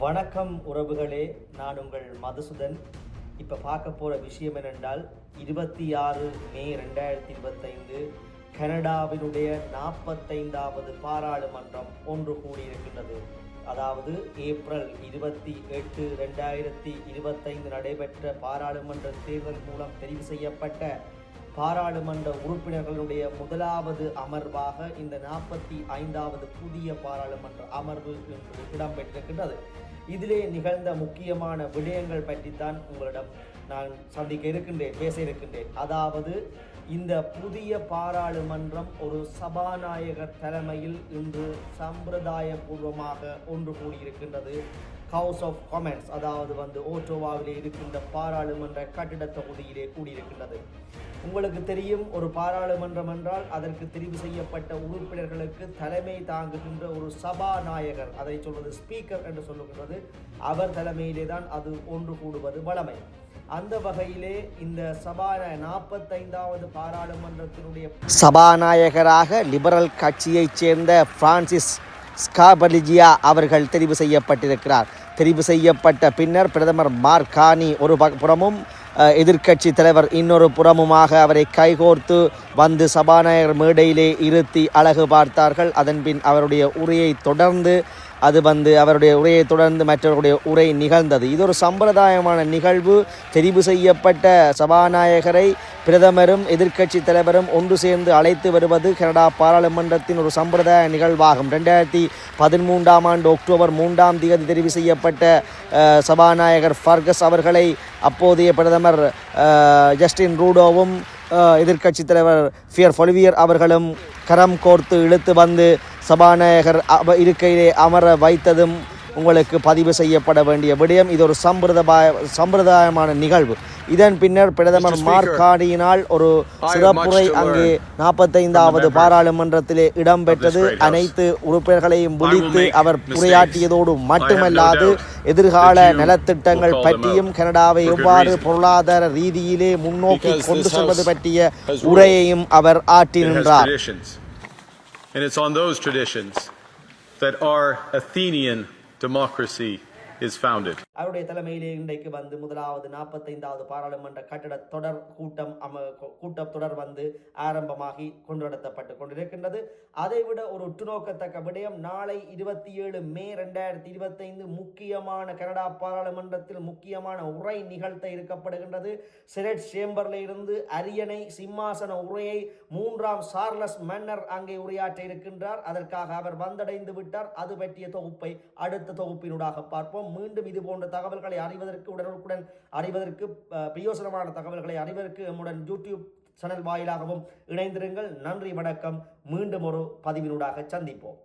வணக்கம் உறவுகளே நான் உங்கள் மதுசுதன். இப்போ பார்க்க போகிற விஷயம் என்னென்றால் இருபத்தி ஆறு மே ரெண்டாயிரத்தி இருபத்தைந்து கனடாவினுடைய நாற்பத்தைந்தாவது பாராளுமன்றம் ஒன்று கூடியிருக்கின்றது. அதாவது ஏப்ரல் இருபத்தி எட்டு ரெண்டாயிரத்தி இருபத்தைந்து நடைபெற்ற பாராளுமன்ற தேர்தல் மூலம் தெரிவு செய்யப்பட்ட பாராளுமன்ற உறுப்பினர்களுடைய முதலாவது அமர்வாக இந்த நாற்பத்தி ஐந்தாவது புதிய பாராளுமன்ற அமர்வு என்று இடம்பெற்றிருக்கின்றது. இதிலே நிகழ்ந்த முக்கியமான விடயங்கள் பற்றித்தான் உங்களிடம் நான் சந்திக்க இருக்கின்றேன் பேச இருக்கின்றேன். அதாவது இந்த புதிய பாராளுமன்றம் ஒரு சபாநாயகர் தலைமையில் இன்று சம்பிரதாயபூர்வமாக ஒன்று கூடியிருக்கின்றது. ஹவுஸ் ஆஃப் காமன்ஸ் அதாவது வந்து ஓட்டோவாவிலே இருக்கின்ற பாராளுமன்ற கட்டிட தொகுதியிலே கூடியிருக்கின்றது. உங்களுக்கு தெரியும் ஒரு பாராளுமன்றம் என்றால் அதற்கு தெரிவு செய்யப்பட்ட உறுப்பினர்களுக்கு தலைமை தாங்குகின்ற ஒரு சபாநாயகர் அதை சொல்வது ஸ்பீக்கர் என்று சொல்லுகின்றது. அவர் தலைமையிலே தான் அது ஒன்று கூடுவது வழமை. அந்த வகையிலே இந்த சபாநாய நாற்பத்தைந்தாவது பாராளுமன்றத்தினுடைய சபாநாயகராக லிபரல் கட்சியைச் சேர்ந்த பிரான்சிஸ் ஸ்காபலிஜியா அவர்கள் தெரிவு செய்யப்பட்டிருக்கிறார். தெரிவு செய்யப்பட்ட பின்னர் பிரதமர் மார்கானி ஒரு ப- புறமும் எதிர்க்கட்சி தலைவர் இன்னொரு புறமுமாக அவரை கைகோர்த்து வந்து சபாநாயகர் மேடையிலே இருத்தி அழகு பார்த்தார்கள். அதன்பின் அவருடைய உரையை தொடர்ந்து அது வந்து அவருடைய உரையை தொடர்ந்து மற்றவருடைய உரை நிகழ்ந்தது. இது ஒரு சம்பிரதாயமான நிகழ்வு. தெரிவு செய்யப்பட்ட சபாநாயகரை பிரதமரும் எதிர்க்கட்சி தலைவரும் ஒன்று சேர்ந்து அழைத்து வருவது கனடா பாராளுமன்றத்தின் ஒரு சம்பிரதாய நிகழ்வாகும். ரெண்டாயிரத்தி பதிமூன்றாம் ஆண்டு அக்டோபர் மூன்றாம் தேதி தெரிவு செய்யப்பட்ட சபாநாயகர் ஃபர்கஸ் அவர்களை அப்போதைய பிரதமர் ஜஸ்டின் ரூடோவும் எதிர்க்கட்சி தலைவர் ஃபியர் ஃபொலிவியர் அவர்களும் கரம் கோர்த்து இழுத்து வந்து சபாநாயகர் இருக்கையிலே அமர வைத்ததும் உங்களுக்கு பதிவு செய்யப்பட வேண்டிய விடயம். இது ஒரு சம்பிரதாய சம்பிரதாயமான நிகழ்வு. இதன் பின்னர் பிரதமர் மார்காடியினால் ஒரு சிறப்புரை அங்கே நாற்பத்தைந்தாவது பாராளுமன்றத்திலே இடம்பெற்றது. அனைத்து உறுப்பினர்களையும் விழித்து make அவர். உரையாற்றியதோடு மட்டுமல்லாது எதிர்கால நலத்திட்டங்கள் பற்றியும் கனடாவை எவ்வாறு. பொருளாதார ரீதியிலே முன்னோக்கி கொண்டு செல்வது பற்றிய. உரையையும் அவர் ஆற்றி நின்றார். And it's on those traditions that our Athenian democracy is founded. அவருடைய தலைமையிலே இன்றைக்கு வந்து முதலாவது நாற்பத்தைந்தாவது பாராளுமன்ற கட்டட தொடர் கூட்டம் அம கூட்டம் தொடர் வந்து ஆரம்பமாகி கொண்டு நடத்தப்பட்டு கொண்டிருக்கின்றது. அதைவிட ஒரு உற்றுநோக்கத்தக்க விடயம் நாளை இருபத்தி ஏழு மே ரெண்டாயிரத்தி இருபத்தைந்து முக்கியமான கனடா பாராளுமன்றத்தில் முக்கியமான உரை நிகழ்த்த இருக்கப்படுகின்றது செனட் சேம்பர்ல இருந்து அரியணை சிம்மாசன உரையை மூன்றாம் சார்லஸ் மன்னர் அங்கே உரையாற்ற இருக்கின்றார். அதற்காக அவர் வந்தடைந்து விட்டார். அது பற்றிய தொகுப்பை அடுத்த தொகுப்பினூடாக பார்ப்போம். மீண்டும் இது போன்ற தகவல்களை அறிவதற்கு உடனுக்குடன் அறிவதற்கு பிரயோசனமான தகவல்களை அறிவதற்கு நம்முடன் யூடியூப் சேனல் வாயிலாகவும் இணைந்திருங்கள். நன்றி வணக்கம். மீண்டும் ஒரு பதிவினூடாக சந்திப்போம்.